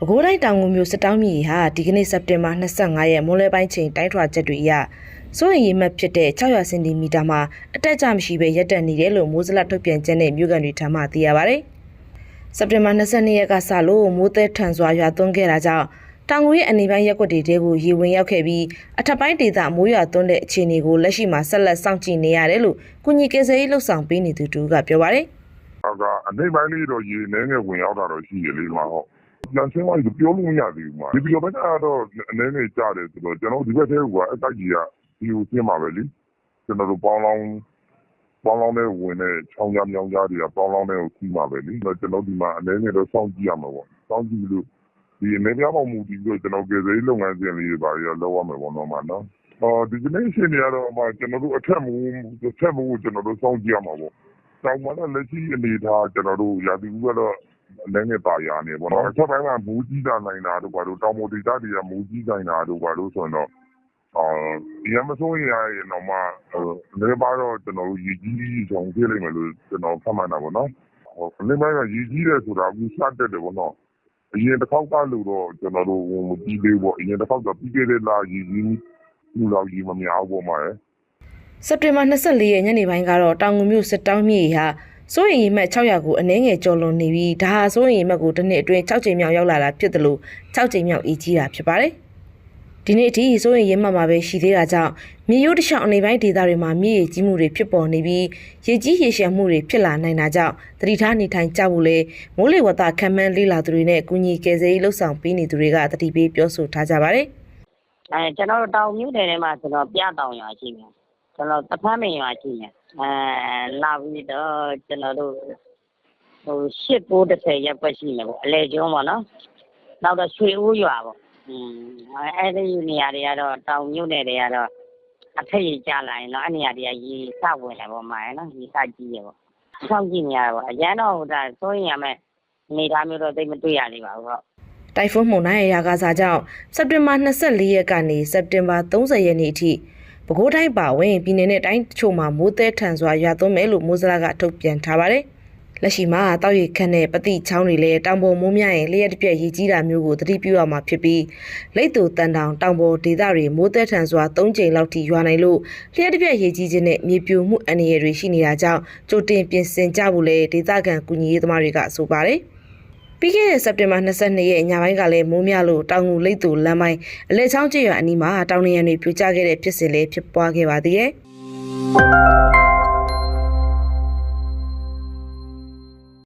ပဲခူးတိုင်းတောင်ငူမြို့စစ်တောင်းမြေဟာဒီကနေ့စက်တင်ဘာ25ရက်မွန်းလွဲပိုင်းချိန်တိုင်းထွာချက်တွေအရစိုးရင်ရေမှတ်ဖြစ်တဲ့600စင်တီမီတာမှာအတက်အကျမရှိဘဲရပ်တန့်နေတယ်လို့မိုးစလထုတ်ပြန်ချက်နဲ့မြို့ကန်တွေထံမှသိရပါဗျ။စက်တင်ဘာ22ရက်ကစလို့မိုးသည်ထန်စွာရွာသွန်းခဲ့တာကြောင့်တောင်ငူရဲ့အနေပိုင်းရက်ွက်တွေတဲကိုရေဝင်ရောက်ခဲ့ပြီးအထက်ပိုင်းဒေသမိုးရွာသွန်းတဲ့အခြေအနေကိုလက်ရှိမှာဆက်လက်စောင့်ကြည့်နေရတယ်လို့ကုညီကယ်ဆယ်ရေးလှုပ်ဆောင်ပေးနေသူတူကပြောပါဗျ။ဟုတ်ကအနိမ့်ပိုင်းလေးတော့ရေနည်းငယ်ဝင်ရောက်တာတော့ရှိရလေမှာဟုတ် ပြန်ဆင်းသွားပြီပြောလို့မရသေးဘူးမှာဒီပြောဘက်ကတော့အနည်းငယ်ကြားတယ်ဆိုတော့ကျွန်တော်ဒီဘက်ထဲကအတိုက်ကြီးကဒီကိုရှင်းပါပဲလीကျွန်တော်တို့ပေါင်းလောင်းပေါင်းလောင်းနဲ့ဝင်တဲ့ချောင်းကြားမြောင်းကြားတွေကပေါင်းလောင်းတဲ့ကိုစီးပါပဲလीတော့ကျွန်တော်ဒီမှာအနည်းငယ်တော့စောင့်ကြည့်ရမှာပေါ့စောင့်ကြည့်လို့ဒီအနေပြပေါင်းမူဒီဆိုကျွန်တော်ကယ်ဆယ်ရေးလုပ်ငန်းစဉ်လေးတွေပါရလောက်ရမယ်ပေါ့နော်မှာနော်အော်ဒီကနေ့ရှင်းနေရတော့မှကျွန်တော်တို့အထက်မူအထက်မူကိုကျွန်တော်တို့စောင့်ကြည့်ရမှာပေါ့တောင်မှာတော့လက်ရှိအနေထားကျွန်တော်တို့ရာသီဥကတော့ လည်းငယ်ပါရနေပေါ့နော်အချက်ပိုင်းကမူးကြီးတာနိုင်တာတို့ဘာလို့တောင်ပေါ်ဒေသတွေကမူးကြီးနိုင်တာတို့ဘာလို့ဆိုရင်တော့အော်ဒီမဆိုးရရင်တော့မှလည်းပါတော့ကျွန်တော်တို့ရည်ကြီးဆောင်ပြလိုက်မယ်လို့ကျွန်တော်ဖတ်မှန်းတာပေါ့နော်ဟိုအနေပိုင်းကရည်ကြီးတယ်ဆိုတာအခုစတက်တယ်ပေါ့နော်အရင်တစ်ခေါက်ကလို့တော့ကျွန်တော်တို့မကြည့်သေးဘူးပေါ့အရင်တစ်ခေါက်ကပြီးခဲ့တဲ့လရည်ကြီးလူလောက်ကြီးမများဘူးပေါ့မှာစက်တင်ဘာ24ရက်ညနေပိုင်းကတော့တောင်ငူမြို့စစ်တောင်းမြေဟာ စိုးရင်ရီမှတ်600ကိုအနည်းငယ်ကျော်လွန်နေပြီးဒါဟာစိုးရင်ရီမှတ်ကိုတစ်နှစ်အတွင်း6ချိန်မြောက်ရောက်လာတာဖြစ်တယ်လို့6ချိန်မြောက်အေးကြီးတာဖြစ်ပါတယ်။ဒီနေ့အထိစိုးရင်ရီမှတ်မှာပဲရှိသေးတာကြောင့်မြေရိုးတစ်လျှောက်အနေပိုင်းဒေသတွေမှာမြေရေကြီးမှုတွေဖြစ်ပေါ်နေပြီးရေကြီးရေရှမ်းမှုတွေဖြစ်လာနိုင်တာကြောင့်သတိထားနေထိုင်ကြဖို့လေမိုးလေဝသခံမှန်းလေးလာသူတွေနဲ့ကုညီကယ်ဆယ်ရေးလှုပ်ဆောင်ပေးနေသူတွေကသတိပေးပြောဆိုထားကြပါတယ်။အဲကျွန်တော်တို့တောင်မြို့နယ်ထဲမှာကျွန်တော်ပြတောင်ရွာရှိတယ်ကျွန်တော်တဖမ်းမင်ရွာရှိတယ် အဲလာပြီးတော့ကျွန်တော်တို့ဟိုရှစ်ပိုး30ရက်ွက်ရှိမယ်ပေါ့အလဲကျွန်းပေါ့နော်နောက်တော့ရွှေဦးရွာပေါ့อืมအဲဒီနေရာတွေကတော့တောင်မြို့နယ်တွေကတော့အထက်ကြီးကြလာရင်တော့အဲ့နေရာတွေကရေစဝင်တယ်ပေါ့မှာနော်ရေစကြီးရပေါ့စောင့်ကြည့်နေရပါအရန်တော့ဟိုဒါစိုးရင်ရမယ်နေသားမျိုးတော့သိပ်မတွေ့ရသေးပါဘူးဟုတ်တိုင်ဖွန်းမုန်တိုင်းရဲ့ရာဂါစာကြောင့်စက်တင်ဘာ24ရက်ကနေစက်တင်ဘာ30ရက်နေ့အထိ ပဲခူးတိုင်းပါဝင်ပြည်내နဲ့တိုင်းတချို့မှာမိုးသည်ထန်စွာရွာသွန်းမယ်လို့မိုးစလာကထုတ်ပြန်ထားပါတယ်။လက်ရှိမှာတောက်ရီခန့်တဲ့ပတိချောင်းတွေလည်းတောင်ပေါ်မိုးများရင်လျှက်တစ်ပြက်ရေကြီးတာမျိုးကိုသတိပြုရမှာဖြစ်ပြီးလိတ်တူတန်တောင်တောင်ပေါ်ဒေသတွေမိုးသည်ထန်စွာ၃ချိန်လောက်ထိရွာနိုင်လို့လျှက်တစ်ပြက်ရေကြီးခြင်းနဲ့မြေပြိုမှုအန္တရာယ်တွေရှိနေတာကြောင့်ကြိုတင်ပြင်ဆင်ကြဖို့လည်းဒေသခံကူညီရေးသမားတွေကဆိုပါတယ်။ ပြီးခဲ့တဲ့စက်တင်ဘာ22ရက်ညပိုင်းကလည်းမိုးများလို့တောင်ငူလိတ်တူလမ်းပိုင်းအလဲချောင်းကျွော်အနီးမှာတောင်နေရံတွေပြိုကျခဲ့တဲ့ဖြစ်စဉ်လေးဖြစ်ပွားခဲ့ပါသေးတယ်။